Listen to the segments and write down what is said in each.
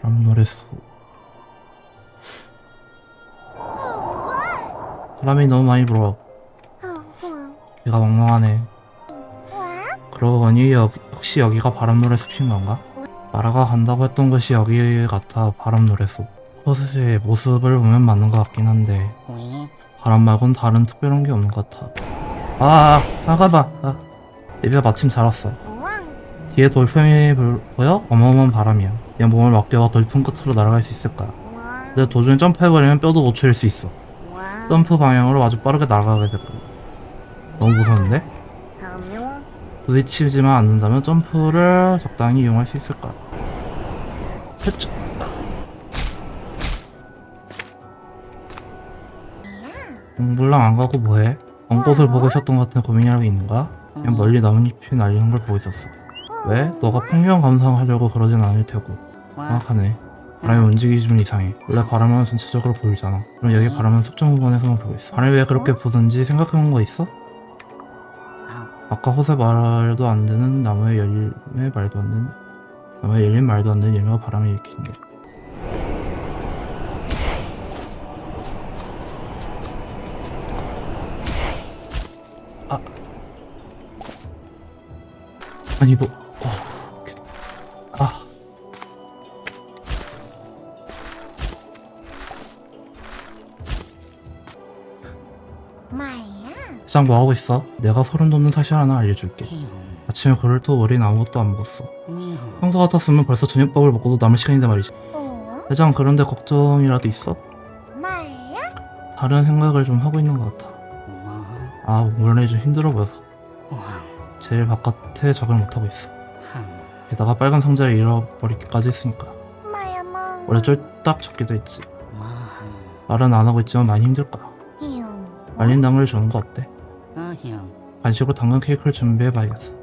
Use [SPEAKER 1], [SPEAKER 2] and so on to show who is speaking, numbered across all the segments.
[SPEAKER 1] 바람 노래수. 바람이 너무 많이 불어. 귀가 멍멍하네. 그러고 보니 여, 혹시 여기가 바람 노래 숲인 건가? 마라가 간다고 했던 곳이 여기 같아 바람 노래 숲. 호수의 모습을 보면 맞는 것 같긴 한데 바람 말곤 다른 특별한 게 없는 것 같아. 아 잠깐만. 아, 예비가 마침 잘 왔어. 뒤에 돌풍이 불- 보여? 어마어마한 바람이야 얘 몸을 맡겨봐 돌풍 끝으로 날아갈 수 있을 거야 근데 도중에 점프해버리면 뼈도 못 추릴 수 있어 점프 방향으로 아주 빠르게 날아가게 될 거야 너무 무서운데? 부딪히지만 않는다면 점프를 적당히 이용할 수 있을 거야 헤쭈. 공불랑 안 가고 뭐해? 먼 곳을 보고 있었던 것 같은 고민이라도 있는 거야? 그냥 멀리 나뭇잎이 날리는 걸 보고 있었어 왜? 너가 풍경 감상하려고 그러진 않을 테고 정확하네. 바람이 움직이기 좀 이상해. 원래 바람은 전체적으로 보이잖아. 그럼 여기 바람은 특정 부분에서만 보고 있어. 바람이 왜 그렇게 보든지 생각해본 거 있어? 아까 호세 말도 안 되는 나무의 열림에 말도 안 되는 나무의 열림 말도 안 되는 열매가 바람을 일으킨대 아. 아니 뭐 시장 뭐 하고 있어? 내가 소름 돋는 사실 하나 알려줄게. 아침에 걸을 또 머리는 아무것도 안 먹었어. 평소 같았으면 벌써 저녁밥을 먹고도 남을 시간인데 말이지. 회장 그런데 걱정이라도 있어? 다른 생각을 좀 하고 있는 것 같아. 아 오늘이 좀 힘들어 보여서. 제일 바깥에 적을 못하고 있어. 게다가 빨간 상자를 잃어버리기까지 했으니까. 원래 쫄딱 적기도 했지. 말은 안 하고 있지만 많이 힘들 거야. 말린 당을 주는 거 어때? 간식으로 당근 케이크를 준비해봐야겠어.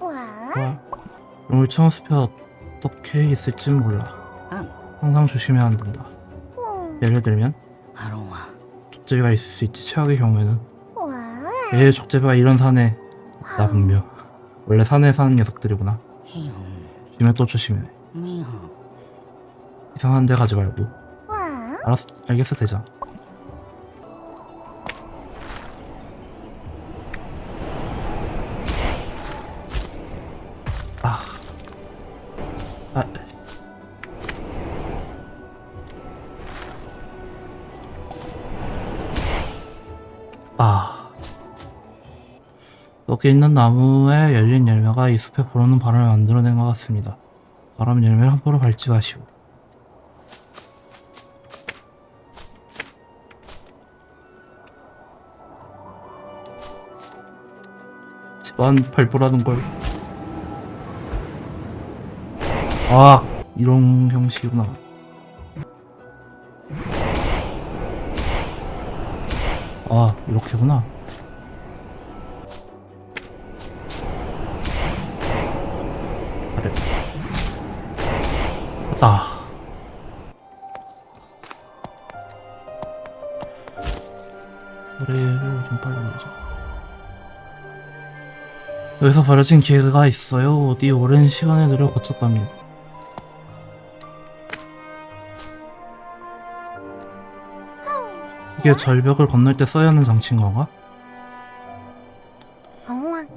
[SPEAKER 1] 와? 오늘 처음 숲에 어떻게 있을진 몰라. 항상 조심해야 한단다. 예를 들면 족제비가 있을 수 있지 최악의 경우에는. 에 족제비가 이런 산에 나 분명. 원래 산에 사는 녀석들이구나. 조심해 또 조심해. 이상한 데 가지 말고. 알았어 알겠어 대장 여기 있는 나무에 열린 열매가 이 숲에 불어오는 바람을 만들어낸 것 같습니다. 바람 열매를 함부로 밟지 마시오. 집안 발부라는 걸. 아, 이런 형식이구나. 아, 이렇게구나. 여기서 버려진 기회가 있어요. 어디 오랜 시간을 들여 거쳤답니다. 이게 절벽을 건널 때 써야 하는 장치인 건가?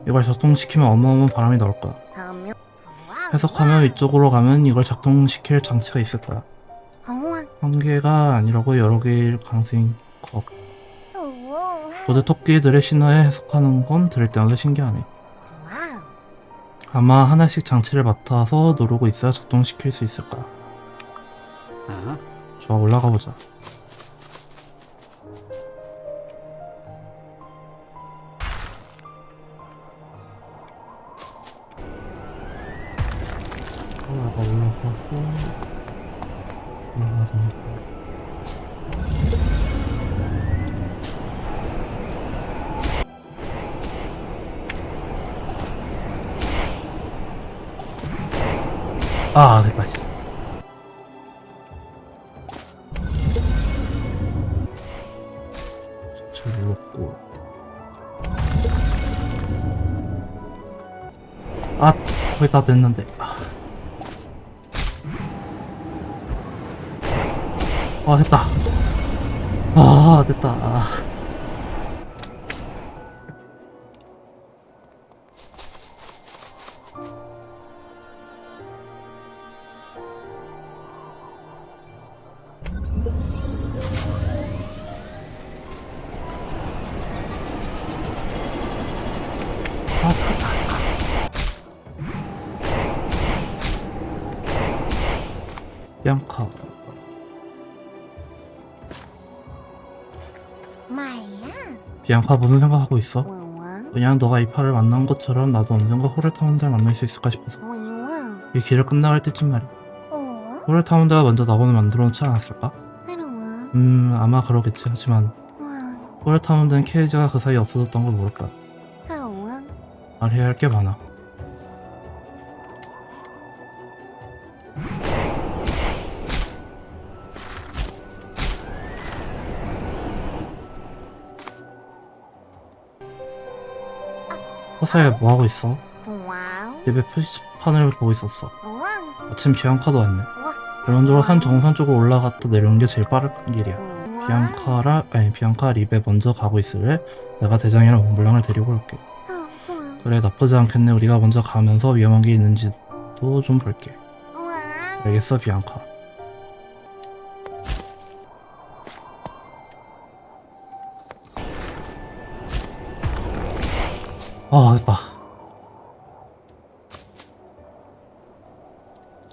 [SPEAKER 1] 이걸 작동시키면 어마어마한 바람이 나올 거야. 해석하면 이쪽으로 가면 이걸 작동시킬 장치가 있을 거야. 한 개가 아니라고 여러 개일 가능성이 커. 고대 토끼들의 신화에 해석하는 건 들을 때마다 신기하네. 아마 하나씩 장치를 맡아서 누르고 있어야 작동시킬 수 있을 거야. 좋아, 올라가 보자. 올라가, 올라가서. 올라가서. 아, 됐다, 씨. 잘 눌렀고. 아, 거의 다 됐는데. 아. 아 됐다 아 됐다 아. 비앙카 무슨 생각하고 있어? 그냥 너가 이파를 만난 것처럼 나도 언젠가 호레타운드를 만날 수 있을까 싶어서. 이 길을 끝나갈 때쯤 말이야.
[SPEAKER 2] 어
[SPEAKER 1] 호레타운드가 먼저 나보는 만들어 놓지 않았을까? 음 아마 그러겠지. 하지만
[SPEAKER 2] 와
[SPEAKER 1] 호레타운드는 케이지가 그 사이에 없어졌던 걸 모를까 말해야 할 게 많아 허사에 뭐하고 있어? 집에 표지판을 보고 있었어.
[SPEAKER 2] 와.
[SPEAKER 1] 마침 비앙카도 왔네.
[SPEAKER 2] 와.
[SPEAKER 1] 기본적으로 산 정상 쪽으로 올라갔다 내려오는 게 제일 빠른 길이야.
[SPEAKER 2] 와.
[SPEAKER 1] 비앙카라 아니 비앙카 립에 먼저 가고 있을래? 내가 대장이랑 몽블랑을 데리고 올게.
[SPEAKER 2] 와.
[SPEAKER 1] 그래 나쁘지 않겠네. 우리가 먼저 가면서 위험한 게 있는지도 좀 볼게.
[SPEAKER 2] 와.
[SPEAKER 1] 알겠어 비앙카 아 됐다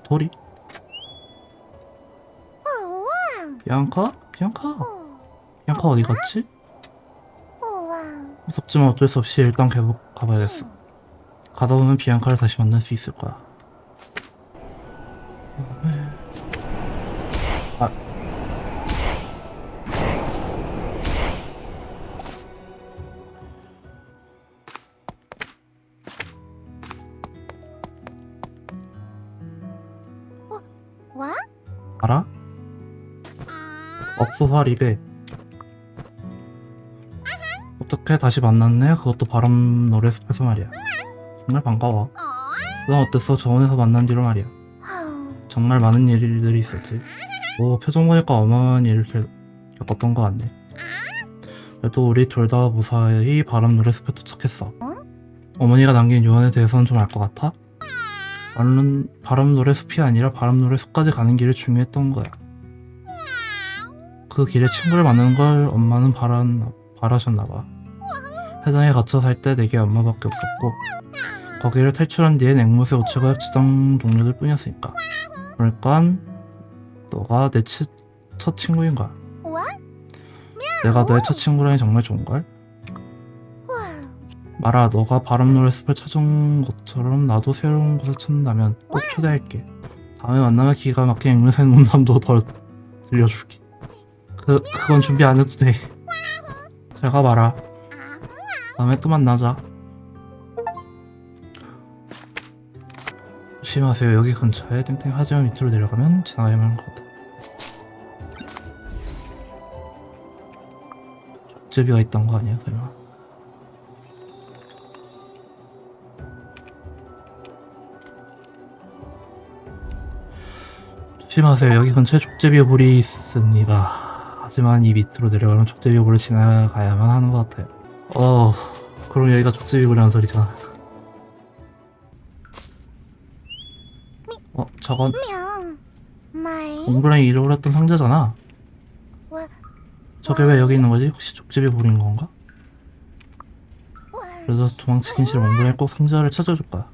[SPEAKER 1] 도리? 비앙카? 비앙카? 비앙카 어디 갔지?
[SPEAKER 2] 와
[SPEAKER 1] 무섭지만 어쩔 수 없이 일단 계속 가봐야겠어 가다 보면 비앙카를 다시 만날 수 있을 거야 입에 어떻게 다시 만났네? 그것도 바람 노래 숲에서 말이야. 정말 반가워. 넌 어땠어? 저원에서 만난 뒤로 말이야. 정말 많은 일들이 있었지. 뭐 표정 보니까 어마어마한 일을 겪- 겪었던 거 같네. 그래도 우리 둘 다 무사히 바람 노래 숲에 도착했어. 어머니가 남긴 요원에 대해서는 좀 알 것 같아? 나는 바람 노래 숲이 아니라 바람 노래 숲까지 가는 길이 중요했던 거야 그 길에 친구를 만나는 걸 엄마는 바라, 바라셨나봐. 회장에 갇혀 살 때 내게 엄마밖에 없었고 거기를 탈출한 뒤엔 앵무새 우체국 지당 동료들 뿐이었으니까. 그러니까 너가 내첫 친구인 거야.
[SPEAKER 2] 와
[SPEAKER 1] 내가 너의 첫 친구라니 정말 좋은걸?
[SPEAKER 2] 와
[SPEAKER 1] 말아 너가 바람 노래 숲을 찾은 것처럼 나도 새로운 곳을 찾는다면 꼭 초대할게. 다음에 만나면 기가 막힌 앵무새 농담도 더 들려줄게. 그 그건 준비 안 해도 돼. 잘 가봐라. 다음에 또 만나자. 조심하세요. 여기 근처에 땡땡 하지만 밑으로 내려가면 지나가야만 하는 것 같아. 족제비가 있던 거 아니야, 설마? 조심하세요. 여기 근처에 족제비 볼이 있습니다. 하지만 이 밑으로 내려가면 족제비 볼을 지나가야만 하는 것 같아요. 어, 그럼 여기가 족제비 볼이라는 소리잖아. 어, 저건 몽블랑이 잃어버렸던 상자잖아.
[SPEAKER 2] 와
[SPEAKER 1] 저게 왜 여기 있는 거지? 혹시 족제비 볼인 건가?
[SPEAKER 2] 와
[SPEAKER 1] 그래서 도망치긴 싫어. 몽블랑이 꼭 상자를 찾아줄 거야.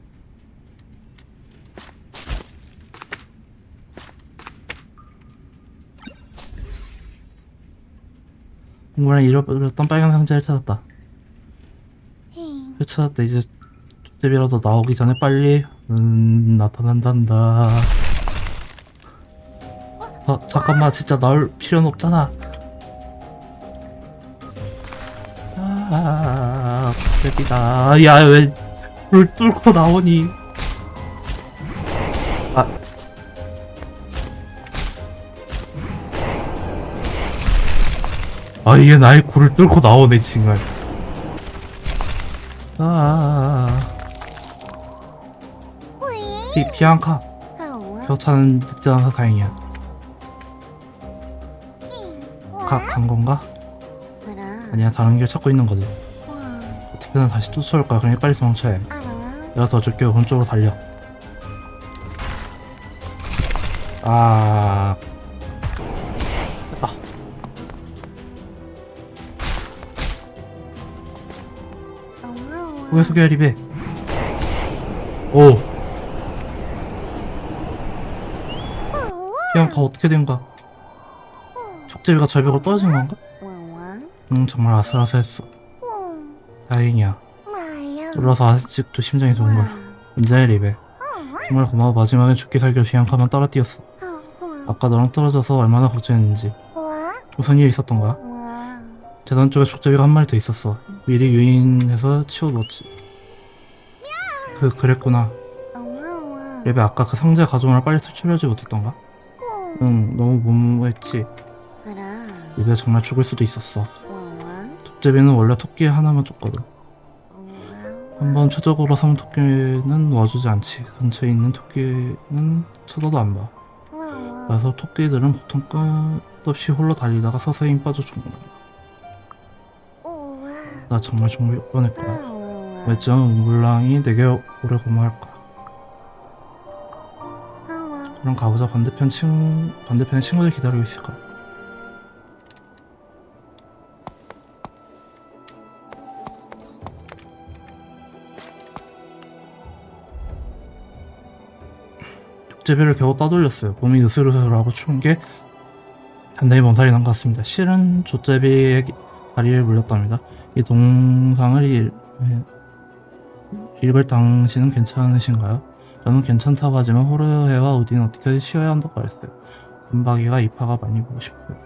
[SPEAKER 1] 몽블랑이 잃어버렸던 빨간 상자를 찾았다. 힝그 찾았다. 이제 족제비라도 나오기 전에 빨리 음 나타난단다. 어 잠깐만 진짜 나올 필요는 없잖아. 아 족제비다. 야왜 불 뚫고 나오니? 아, 이게 나의 굴을 뚫고 나오네, 정말. 아,
[SPEAKER 2] 왜
[SPEAKER 1] 비, 비앙카.
[SPEAKER 2] 하와
[SPEAKER 1] 벼차는 늦지 않아서 다행이야. 가, 간 건가? 아니야 다른 길 찾고 있는 거지
[SPEAKER 2] 와.
[SPEAKER 1] 어떻게든 다시 쫓아올 거야 그러니 빨리 도망쳐야 해. 내가 더 줄게 오른쪽으로 달려 아 소개할 입에 오 비앙카 어떻게 된 거야 촉제비가 절벽으로 떨어진 건가? 응 정말 아슬아슬했어
[SPEAKER 2] 와.
[SPEAKER 1] 다행이야. 놀라서 아직도 심장이 동걸 문제의 리베 정말 고마워 마지막에 죽기 살기로 비앙카만 따라 뛰었어 아까 너랑 떨어져서 얼마나 걱정했는지
[SPEAKER 2] 와.
[SPEAKER 1] 무슨 일이 있었던 거야?
[SPEAKER 2] 와.
[SPEAKER 1] 재단 쪽에 족제비가 한 마리 더 있었어 미리 유인해서 치워놓았지 그 그랬구나. 리베 아까 그 상자 가져오느라 빨리 탈출하지 못했던가? 응 너무 무모했지. 리베 정말 죽을 수도 있었어
[SPEAKER 2] 와와.
[SPEAKER 1] 족제비는 원래 토끼 하나만 줬거든 한번 표적으로 삼은 토끼는 놓아주지 않지 근처에 있는 토끼는 쳐다도 안봐
[SPEAKER 2] 와와.
[SPEAKER 1] 그래서 토끼들은 보통 끝없이 홀로 달리다가 서서히 힘 빠져 죽는다. 나 정말 죽을 뻔했구나
[SPEAKER 2] 와와.
[SPEAKER 1] 왜쯤 물랑이 내게 고마울까
[SPEAKER 2] 와와.
[SPEAKER 1] 그럼 가보자 반대편 친 반대편에 친구들 기다리고 있을 거야 족제비를 겨우 따돌렸어요 몸이 으슬으슬하고 추운 게 단단히 몸살이 난 것 같습니다 실은 족제비의 다리를 물렸답니다 이 동상을 읽, 읽을 당신은 괜찮으신가요? 저는 괜찮다고 하지만 호르헤와 우디는 어떻게 쉬어야 한다고 그랬어요. 은박이가 이파가 많이 보고 싶어요.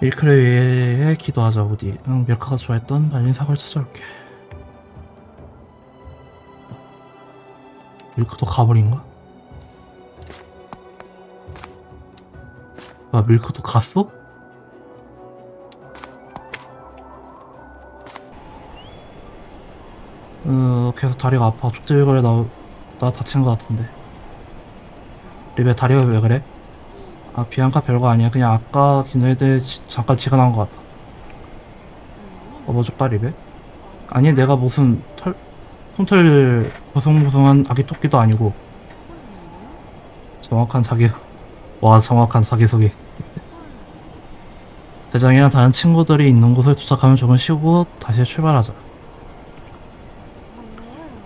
[SPEAKER 1] 밀크를 위해 기도하자 우디. 응, 밀카가 좋아했던 말린 사과를 찾아올게. 밀크도 가버린가? 아 밀크도 갔어? 어 계속 다리가 아파 족제비걸에 나, 나 다친 것 같은데 리베 다리가 왜 그래? 아 비앙카 별거 아니야 그냥 아까 지- 잠깐 나온 것 같아 업어줄까 리베? 아니 내가 무슨 털 솜털 보송보송한 아기 토끼도 아니고 정확한 자기 와 정확한 자기소개 대장이랑 다른 친구들이 있는 곳에 도착하면 조금 쉬고 다시 출발하자.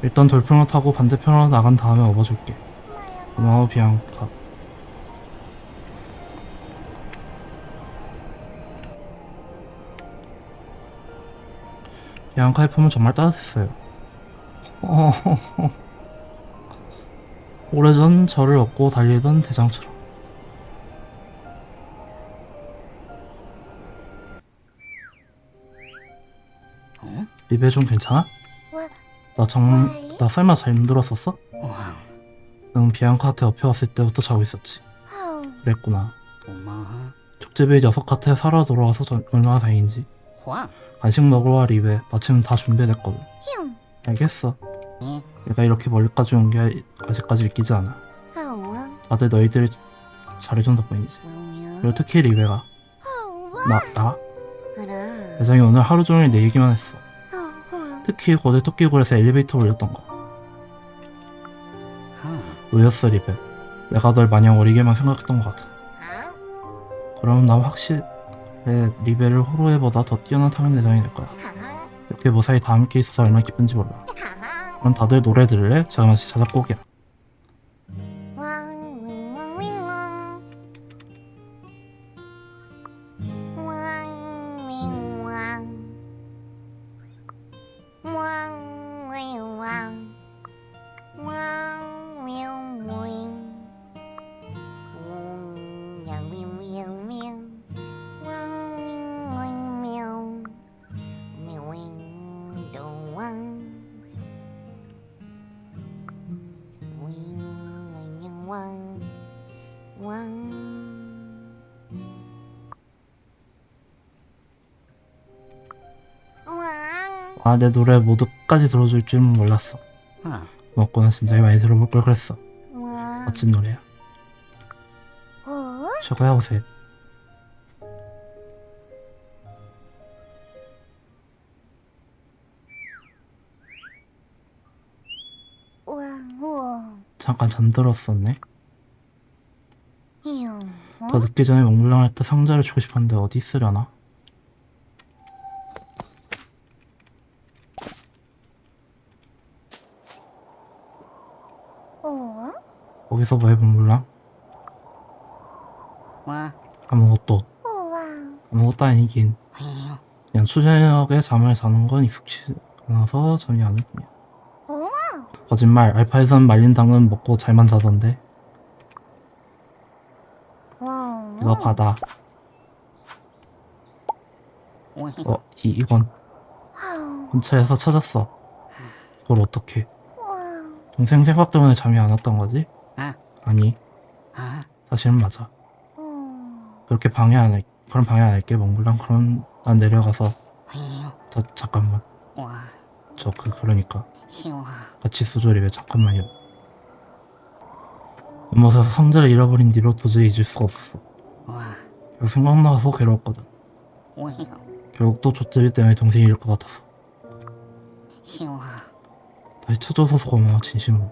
[SPEAKER 1] 일단 돌풍을 타고 반대편으로 나간 다음에 업어줄게. 고마워 비앙카. 비앙카의 품은 정말 따뜻했어요 어, 오래전 저를 업고 달리던 대장처럼 리베 좀 괜찮아?
[SPEAKER 2] 와.
[SPEAKER 1] 나 정... 나 설마 잠들었었어? 응 비앙카한테 옆에 왔을 때부터 자고 있었지. 그랬구나. 족제비 녀석한테 살아 돌아와서 전- 얼마나 다행인지
[SPEAKER 3] 화.
[SPEAKER 1] 간식 먹으러 와 리베 마침 다 준비됐거든
[SPEAKER 2] 흉.
[SPEAKER 1] 알겠어
[SPEAKER 3] 응.
[SPEAKER 1] 얘가 이렇게 멀리까지 온 게 아직까지 믿기지 않아. 다들 너희들이 잘해준 덕분이지? 그리고 특히 리베가. 나, 나? 대장이 오늘 하루 종일 내 얘기만 했어. 특히 고대 토끼굴에서 엘리베이터 올렸던 거
[SPEAKER 3] 하.
[SPEAKER 1] 왜였어 리베 내가 널 마냥 어리게만 생각했던 것 같아 그럼 난 확실해 리베를 호로에보다 더 뛰어난 탐욕 대장이 될 거야 이렇게 무사히 다 함께 있어서 얼마나 기쁜지 몰라 그럼 다들 노래 들을래? 제가 마치 자작곡이야 아 내 노래 모두까지 들어줄 줄은 몰랐어 먹고는 진작에 많이 들어볼 걸 그랬어
[SPEAKER 2] 와.
[SPEAKER 1] 멋진 노래야
[SPEAKER 2] 어?
[SPEAKER 1] 최고야
[SPEAKER 2] 왕왕.
[SPEAKER 1] 잠깐 잠들었었네? 더 늦기 전에 몽블랑할 때 상자를 주고 싶었는데 어디 있으려나
[SPEAKER 2] 어?
[SPEAKER 1] 거기서 뭐해 몽블랑 아무것도
[SPEAKER 2] 우와.
[SPEAKER 1] 아무것도 아니긴 그냥 추저녁에 잠을 자는 건 익숙치 않아서 잠이 안올 뿐이야
[SPEAKER 2] 우와.
[SPEAKER 1] 거짓말 알파에선 말린 당은 먹고 잘만 자던데
[SPEAKER 2] 왕.
[SPEAKER 1] 이거 받아 어 이, 이건. 근처에서 찾았어 그걸 어떻게
[SPEAKER 2] 와.
[SPEAKER 1] 동생 생각 때문에 잠이 안 왔던 거지?
[SPEAKER 3] 아.
[SPEAKER 1] 아니. 사실은 맞아.
[SPEAKER 2] 어.
[SPEAKER 1] 그렇게 방해 안 할, 그럼 방해 안 할게. 몽블랑 그럼 난 내려가서. 자, 잠깐만. 저 그 그러니까. 같이 수조리에 잠깐만요. 연못에서 상자를 잃어버린 뒤로 도저히 잊을 수가 없었어. 계속 생각나서 괴로웠거든. 결국 또 족제비 때문에 동생이 잃을 것 같았어 다시 찾아줘서 고마워 진심으로.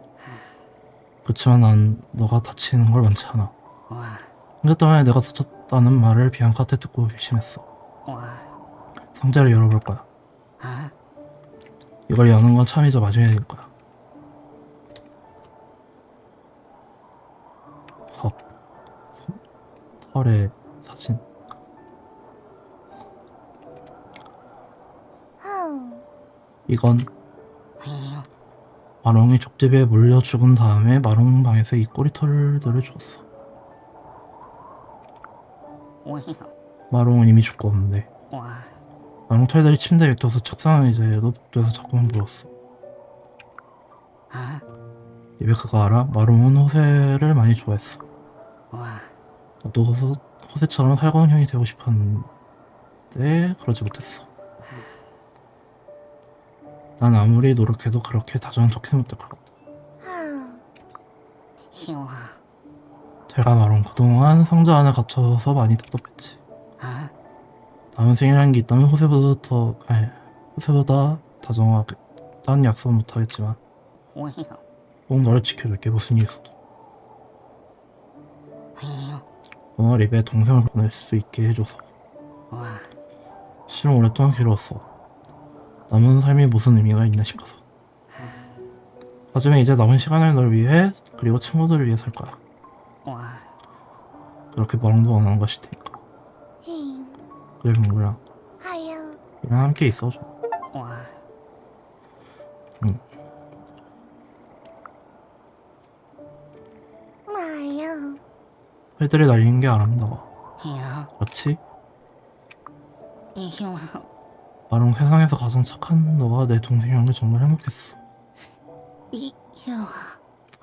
[SPEAKER 1] 그치만 난 너가 다치는 걸 원치 않아. 상자 때문에 내가 다쳤다는 말을 비앙카한테 듣고 결심했어. 상자를 열어볼 거야. 이걸 여는 건 참이자 마지막일 거야. 헉 털의 사진. 이건 마롱이 족제비에 몰려 죽은 다음에 마롱 방에서 이 꼬리털들을 주었어. 마롱은 이미 죽고 없는데 마롱 털들이 침대 밑에 서 책상 의자에도 복도에서 자꾸만 보였어. 그거 알아? 마롱은 호세를 많이 좋아했어. 나도 호세, 호세처럼 살가운 형이 되고 싶었는데 그러지 못했어 난 아무리 노력해도 그렇게 다정한 토끼는 못될 것 같아.
[SPEAKER 2] 아우.
[SPEAKER 1] 제가 마롱 그동안 상자 안에 갇혀서 많이 답답했지. 다음 생이라는 게 있다면 호세보다 더 아니 호세보다 다정하겠다는 약속은 못하겠지만 꼭 너를 지켜줄게 무슨 일 있어도. 고마워 리베. 동생을 보낼 수 있게 해줘서. 실은 오랫동안 괴로웠어 남은 삶이 무슨 의미가 있나 싶어서. 하지만 이제 남은 시간을 널 위해 그리고 친구들을 위해 살 거야. 그렇게 마롱도 원하는 것일 테니까.
[SPEAKER 2] 힝.
[SPEAKER 1] 그래
[SPEAKER 2] 하여.
[SPEAKER 1] 우리랑 함께 있어줘.
[SPEAKER 2] 마요.
[SPEAKER 1] 털들이 날리는 게 아름다워. 그렇지? 마롱 세상에서 가장 착한 너와 내 동생이란 게 정말 행복했어.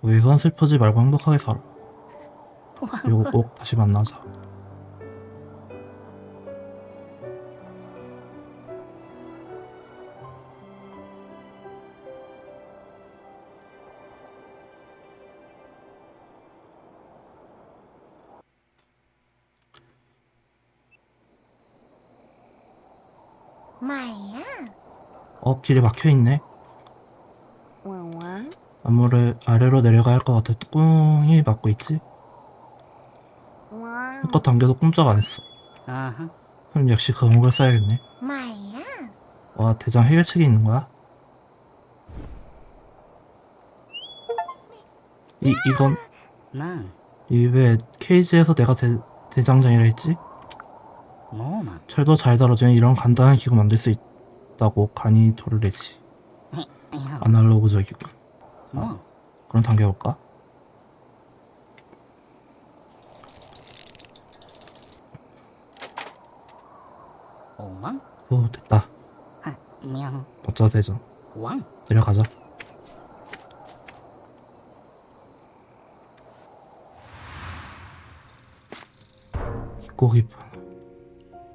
[SPEAKER 1] 거기선 슬프지 말고 행복하게 살아? 그리고 꼭 다시 만나자
[SPEAKER 2] 마야.
[SPEAKER 1] 어 길이 막혀 있네
[SPEAKER 2] 왕왕.
[SPEAKER 1] 아무래 아래로 내려가야 할 것 같아 뚜껑이 막고 있지
[SPEAKER 2] 왕.
[SPEAKER 1] 한껏 당겨도 꼼짝 안 했어 그럼 역시 감옥을 써야겠네
[SPEAKER 2] 마야.
[SPEAKER 1] 와 대장 해결책이 있는 거야? 이 이건 이왜 케이지에서 내가 대, 대장장이라 했지? 철도 잘 다뤄지면 이런 간단한 기구 만들 수 있다고 간이 돌을 내지. 아날로그적이고. 그럼 당겨볼까? 오 됐다. 어쩌 대장 내려가자. 이 고기 봐